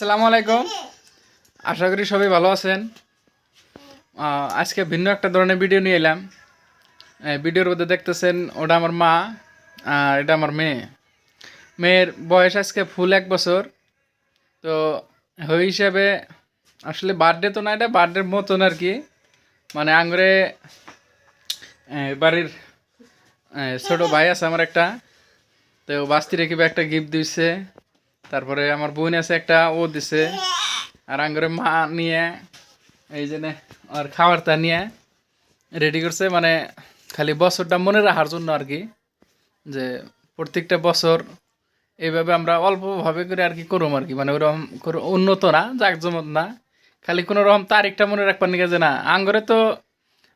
আসসালামু আলাইকুম। আশা করি সবাই ভালো আছেন। আজকে ভিন্ন একটা ধরনের ভিডিও নিয়ে এলাম। ভিডিওর মধ্যে দেখতেছেন ওটা আমার মা আর এটা আমার মেয়ে। মেয়ের বয়স আজকে ফুল এক বছর। তো ওই হিসাবে আসলে বার্থডে তো না এটা বার্থডের মতন আর কি। মানে আঙ্গুরে আহ, বাড়ির ছোট ভাই আছে আমার একটা। তো বাস্তি রেখে একটা গিফট দিছে। তারপরে আমার বোন আছে একটা, ও দিছে। আর আঙ্গুরে মা নিয়ে, এই যে আর খাবারটা নিয়ে রেডি করছে। মানে খালি বছরটা মনে রাখার জন্য আর কি, যে প্রত্যেকটা বছর এইভাবে আমরা অল্পভাবে করে আর কি করুম আর কি। মানে ওরকম উন্নত না জাকজমত না। খালি কোনো রকম তারিখটা মনে রাখবার নিকে যে না, আঙ্গরে তো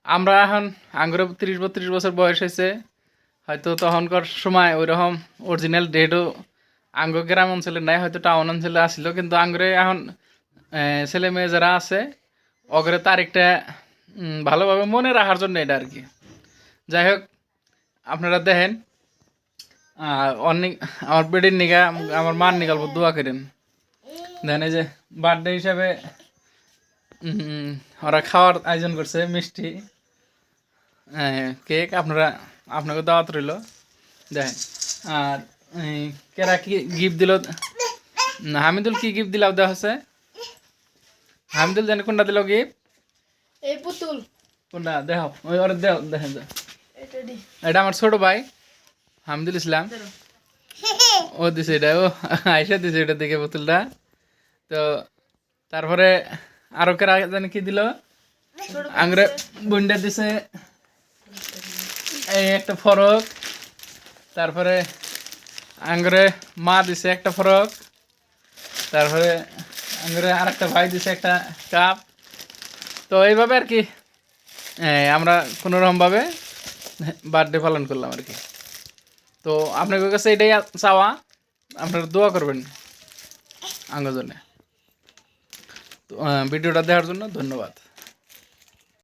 আমরা এখন, আঙ্গরে তিরিশ বত্রিশ বছর বয়স হয়েছে। হয়তো তখনকার সময় ওই রকম অরিজিনাল ডেটও আঙ্গ গ্রাম অঞ্চলে নাই হয়তো টাউন অঞ্চলে আসছিল কিন্তু আঙ্গরে এখন ছেলে মেয়ে যারা আছে অগরে তারিখটা ভালোভাবে মনে রাখার জন্য এটা আর কি। যাই হোক আপনারা দেখেন অনেক আমার বেডির নিগা আমার মার নিগাল দোয়া করেন। দেখেন এই যে বার্থডে হিসাবে ওরা খাওয়ার আয়োজন করছে মিষ্টি। হ্যাঁ, কেক আপনারা আপনাকে দাওয়াত রইল। দেখেন আর কেরা কি গিফট দিল? না, হামিদুল কি গিফট দিলাও দেওয়া হচ্ছে হামিদুল জানি কোনটা দিল গিফট এই পুতুল। কোনটা? দেখাও। ওই ওর দেও দেখেন দেও। এটা দি। এটা আমার ছোট ভাই হামিদুল ইসলাম। ও দিছে এটা ও আইসা দিছে এটা দেখে পুতুলটা। তো তারপরে আরও কেরা জানি কি দিল? আংরে বুন্ডা দিছে। এই একটা ফরক। তারপরে আংরে মা দিছে একটা ফরক, তারপরে আংরে আর একটা ভাই দিছে একটা কাপ। তো এইভাবে আর কি আমরা কোনোরকমভাবে বার্থডে পালন করলাম আর কি। তো আপনাদের কাছে এটাই চাওয়া, আপনারা দোয়া করবেন আঙ্গজনে। তো ভিডিওটা দেওয়ার জন্য ধন্যবাদ।